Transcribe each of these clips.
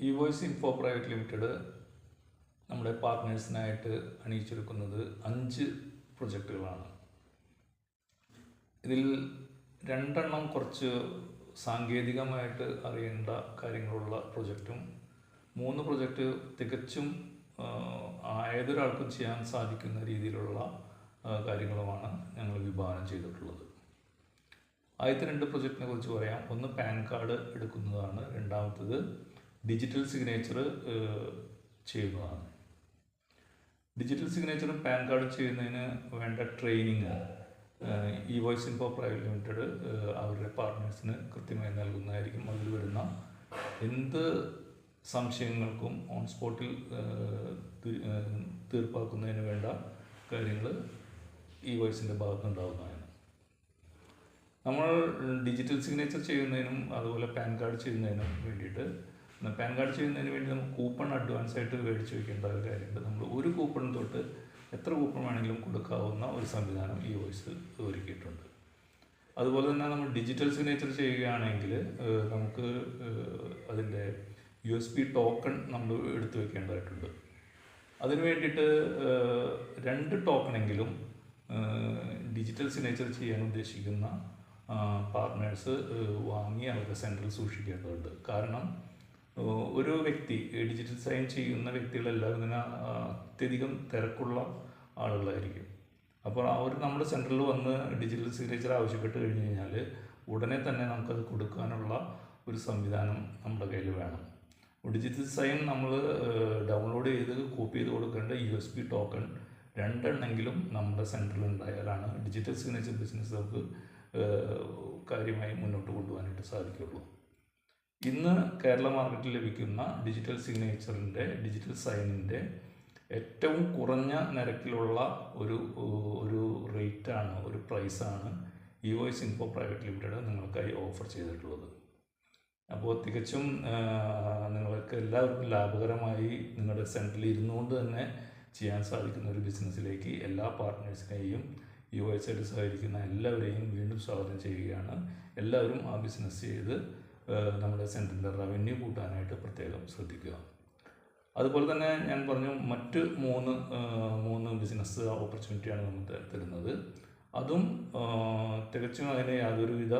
Voice info private limited നമ്മുടെ പാർട്ട്നേഴ്സിനായിട്ട് അണിയിച്ചൊരുക്കുന്നത് അഞ്ച് പ്രൊജക്റ്റുകളാണ് ഇതിൽ രണ്ടെണ്ണം കുറച്ച് സാങ്കേതികമായിട്ട് അറിയേണ്ട കാര്യങ്ങളുള്ള പ്രൊജക്റ്റും മൂന്ന് പ്രൊജക്റ്റ് തികച്ചും ഏതൊരാൾക്കും ചെയ്യാൻ സാധിക്കുന്ന രീതിയിലുള്ള കാര്യങ്ങളുമാണ് ഞങ്ങൾ വിഭാവനം ചെയ്തിട്ടുള്ളത്. ആദ്യത്തെ രണ്ട് പ്രൊജക്റ്റിനെ കുറിച്ച് പറയാം. ഒന്ന് പാൻ കാർഡ് എടുക്കുന്നതാണ്. രണ്ടാമത്തത് ഡിജിറ്റൽ സിഗ്നേച്ചർ ചെയ്യുന്നതാണ്. ഡിജിറ്റൽ സിഗ്നേച്ചറും പാൻ കാർഡ് ചെയ്യുന്നതിന് വേണ്ട training E Voice Info Private Limited അവരുടെ പാർട്ട്നേഴ്സിന് കൃത്യമായി നൽകുന്നതായിരിക്കും അതിൽ വരുന്ന. എന്ത് സംശയങ്ങൾക്കും ഓൺ സ്പോട്ടിൽ തീർപ്പാക്കുന്നതിന് വേണ്ട കാര്യങ്ങൾ ഈ വോയിസിന്റെ ഭാഗത്തുനിന്നുണ്ടാകുന്നതാണ് നമ്മൾ ഡിജിറ്റൽ സിഗ്നേച്ചർ ചെയ്യുന്നതിനും അതുപോലെ പാൻ കാർഡ് ചെയ്യുന്നതിനും വേണ്ടിയിട്ട് പാൻ കാർഡ് ചെയ്യുന്നതിന് വേണ്ടി നമുക്ക് കൂപ്പൺ അഡ്വാൻസ് ആയിട്ട് മേടിച്ച് വെക്കേണ്ട ഒരു കാര്യമുണ്ട്. നമ്മൾ ഒരു കൂപ്പൺ തൊട്ട് എത്ര കൂപ്പൺ വേണമെങ്കിലും കൊടുക്കാവുന്ന ഒരു സംവിധാനം ഈ വോയിസ് ഒരുക്കിയിട്ടുണ്ട്. അതുപോലെ തന്നെ നമ്മൾ ഡിജിറ്റൽ സിഗ്നേച്ചർ ചെയ്യുകയാണെങ്കിൽ നമുക്ക് അതിന്റെ യു എസ് പി ടോക്കൺ നമ്മൾ എടുത്തു വെക്കേണ്ടതായിട്ടുണ്ട്. അതിന് വേണ്ടിയിട്ട് രണ്ട് ടോക്കണെങ്കിലും ഡിജിറ്റൽ സിഗ്നേച്ചർ ചെയ്യാൻ ഉദ്ദേശിക്കുന്ന പാർട്ട്നേഴ്സ് വാങ്ങി അവരുടെ സെന്ററിൽ സൂക്ഷിക്കേണ്ടതുണ്ട്. കാരണം ഒരു വ്യക്തി ഡിജിറ്റൽ സൈൻ ചെയ്യുന്ന വ്യക്തികളെല്ലാം തന്നെ അത്യധികം തിരക്കുള്ള ആളുകളായിരിക്കും. അപ്പോൾ അവർ നമ്മുടെ സെന്ററിൽ വന്ന് ഡിജിറ്റൽ സിഗ്നേച്ചർ ആവശ്യപ്പെട്ട് കഴിഞ്ഞ് കഴിഞ്ഞാൽ ഉടനെ തന്നെ നമുക്കത് കൊടുക്കാനുള്ള ഒരു സംവിധാനം നമ്മുടെ കയ്യിൽ വേണം. ഡിജിറ്റൽ സൈൻ നമ്മൾ ഡൗൺലോഡ് ചെയ്ത് കോപ്പി ചെയ്ത് കൊടുക്കേണ്ട യു എസ് ബി ടോക്കൺ രണ്ടെണ്ണെങ്കിലും നമ്മുടെ സെന്ററിൽ ഉണ്ടായാലാണ് ഡിജിറ്റൽ സിഗ്നേച്ചർ ബിസിനസ് നമുക്ക് കാര്യമായി മുന്നോട്ട് കൊണ്ടുപോകാനായിട്ട് സാധിക്കുള്ളൂ ഇന്ന് കേരള മാർക്കറ്റിൽ ലഭിക്കുന്ന ഡിജിറ്റൽ സിഗ്നേച്ചറിന്റെ ഡിജിറ്റൽ സൈനിന്റെ ഏറ്റവും കുറഞ്ഞ നിരക്കിലുള്ള ഒരു ഒരു റേറ്റാണ് ഒരു പ്രൈസാണ് E Voice Info Private Limited നിങ്ങൾക്കായി ഓഫർ ചെയ്തിട്ടുള്ളത്. അപ്പോൾ തികച്ചും നിങ്ങൾക്ക് എല്ലാവർക്കും ലാഭകരമായി നിങ്ങളുടെ സെന്ററിൽ ഇരുന്നുകൊണ്ട് തന്നെ ചെയ്യാൻ സാധിക്കുന്ന ഒരു ബിസിനസ്സിലേക്ക് എല്ലാ പാർട്ട്നേഴ്സിനെയും യു എസ് ആയിട്ട് സഹകരിക്കുന്ന എല്ലാവരെയും വീണ്ടും സ്വാഗതം ചെയ്യുകയാണ്. എല്ലാവരും ആ ബിസിനസ് ചെയ്ത് നമ്മുടെ സെന്ററിന്റെ റവന്യൂ കൂട്ടാനായിട്ട് പ്രത്യേകം ശ്രദ്ധിക്കുക. അതുപോലെ തന്നെ ഞാൻ പറഞ്ഞു മറ്റ് മൂന്ന് മൂന്ന് ബിസിനസ് ഓപ്പർച്യൂണിറ്റിയാണ് നമ്മൾ തരുന്നത്. അതും തികച്ചും അതിന് യാതൊരുവിധ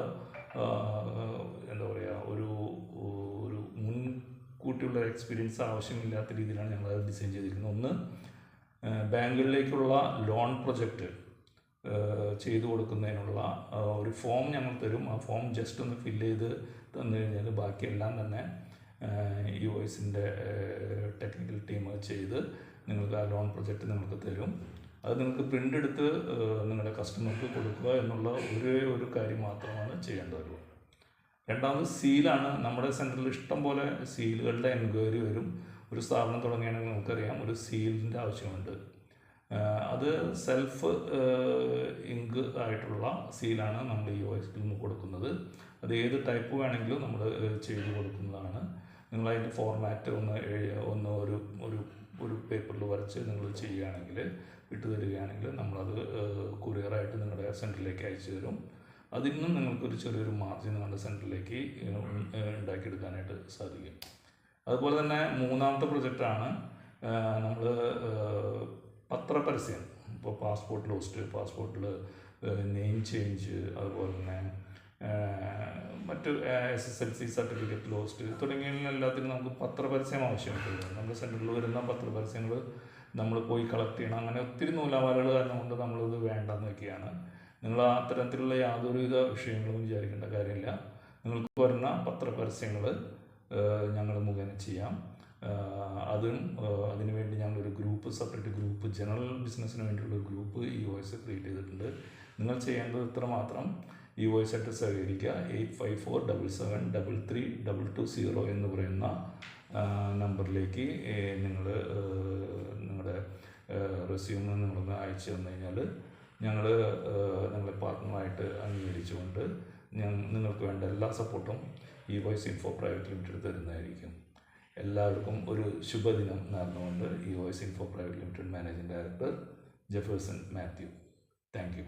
എന്താ പറയുക ഒരു ഒരു മുൻകൂട്ടിയുള്ള എക്സ്പീരിയൻസ് ആവശ്യമില്ലാത്ത രീതിയിലാണ് ഞങ്ങൾ അത് ഡിസൈൻ ചെയ്തിരിക്കുന്നത്. ഒന്ന് ബാങ്കുകളിലേക്കുള്ള ലോൺ പ്രൊജക്റ്റ് ചെയ്തു കൊടുക്കുന്നതിനുള്ള ഒരു ഫോം ഞങ്ങൾ തരും. ആ ഫോം ജസ്റ്റ് ഒന്ന് ഫില്ല് ചെയ്ത് തന്നു കഴിഞ്ഞാൽ ബാക്കിയെല്ലാം തന്നെ ഈ വോയിസിന്റെ ടെക്നിക്കൽ ടീം ചെയ്ത് നിങ്ങൾക്ക് ആ ലോൺ പ്രൊജക്റ്റ് നിങ്ങൾക്ക് തരും. അത് നിങ്ങൾക്ക് പ്രിന്റ് എടുത്ത് നിങ്ങളുടെ കസ്റ്റമർക്ക് കൊടുക്കുക എന്നുള്ള ഒരേ ഒരു കാര്യം മാത്രമാണ് ചെയ്യേണ്ടതുള്ളൂ രണ്ടാമത് സീലാണ് നമ്മുടെ സെന്ററിൽ ഇഷ്ടം പോലെ സീലുകളുടെ എൻക്വയറി വരും. ഒരു സ്ഥാപനം തുടങ്ങുകയാണെങ്കിൽ നമുക്കറിയാം. ഒരു സീലിന്റെ ആവശ്യമുണ്ട്. അത് സെൽഫ് ഇങ്ക് ആയിട്ടുള്ള സീലാണ് നമ്മൾ ഈ ഓയിൽ നിന്ന് കൊടുക്കുന്നത്. അത് ഏത് ടൈപ്പ് വേണമെങ്കിലും നമ്മൾ ചെയ്ത് കൊടുക്കുന്നതാണ്. നിങ്ങൾ അതിന്റെ ഫോർമാറ്റ് ഒന്ന് ഒന്ന് ഒരു ഒരു ഒരു പേപ്പറിൽ വരച്ച് നിങ്ങൾ ചെയ്യുകയാണെങ്കിൽ ഇട്ട് തരികയാണെങ്കിൽ നമ്മളത് കുറിയറായിട്ട് നിങ്ങളുടെ സെന്ററിലേക്ക് അയച്ചു തരും. അതിൽ നിന്നും നിങ്ങൾക്കൊരു ചെറിയൊരു മാർജിൻ നിങ്ങളുടെ സെന്ററിലേക്ക് ഉണ്ടാക്കിയെടുക്കാനായിട്ട് സാധിക്കും. അതുപോലെ തന്നെ മൂന്നാമത്തെ പ്രൊജക്റ്റാണ് നമ്മൾ പത്രപരസ്യം ഇപ്പോൾ പാസ്പോർട്ട് ലോസ്റ്റ് പാസ്പോർട്ടിൽ നെയിം ചേഞ്ച് അതുപോലെ തന്നെ മറ്റ് S S L C certificate lost തുടങ്ങിയ എല്ലാത്തിനും നമുക്ക് പത്രപരസ്യം ആവശ്യമുണ്ട്. നമ്മുടെ സെന്ററിൽ വരുന്ന പത്രപരസ്യങ്ങൾ നമ്മൾ പോയി കളക്ട് ചെയ്യണം. അങ്ങനെ ഒത്തിരി നൂലാമാലകൾ കാരണം കൊണ്ട് നമ്മളിത് വേണ്ടെന്ന് വെക്കുകയാണ്. നിങ്ങൾ അത്തരത്തിലുള്ള യാതൊരുവിധ വിഷയങ്ങളും വിചാരിക്കേണ്ട കാര്യമില്ല. നിങ്ങൾക്ക് വരുന്ന പത്രപരസ്യങ്ങൾ ഞങ്ങൾ മുഖേന ചെയ്യാം. അതും വേണ്ടി അതിനുവേണ്ടി ഞങ്ങളൊരു ഗ്രൂപ്പ് സെപ്പറേറ്റ് ഗ്രൂപ്പ് ജനറൽ ബിസിനസ്സിന് വേണ്ടിയുള്ള ഒരു ഗ്രൂപ്പ് ഈ വോയിസ് ക്രിയേറ്റ് ചെയ്തിട്ടുണ്ട്. നിങ്ങൾ ചെയ്യേണ്ടത് ഇത്ര മാത്രം ഈ വോയിസ് ആയിട്ട് സഹകരിക്കുക. Eight five four double seven double three double two zero എന്ന് പറയുന്ന നമ്പറിലേക്ക് നിങ്ങൾ നിങ്ങളുടെ റെസ്യൂം നിങ്ങളൊന്ന് അയച്ചു തന്നു കഴിഞ്ഞാൽ ഞങ്ങൾ നിങ്ങളെ പാർട്ട്ണറായിട്ട് അംഗീകരിച്ചുകൊണ്ട് നിങ്ങൾക്ക് വേണ്ട എല്ലാ സപ്പോർട്ടും ഈ വോയിസ് ഇൻഫോ പ്രൈവറ്റ് ലിമിറ്റഡ് തരുന്നതായിരിക്കും. എല്ലാവർക്കും ഒരു ശുഭദിനം നേർന്നുകൊണ്ട് E Voice Info Private Limited managing director Jefferson Mathew. Thank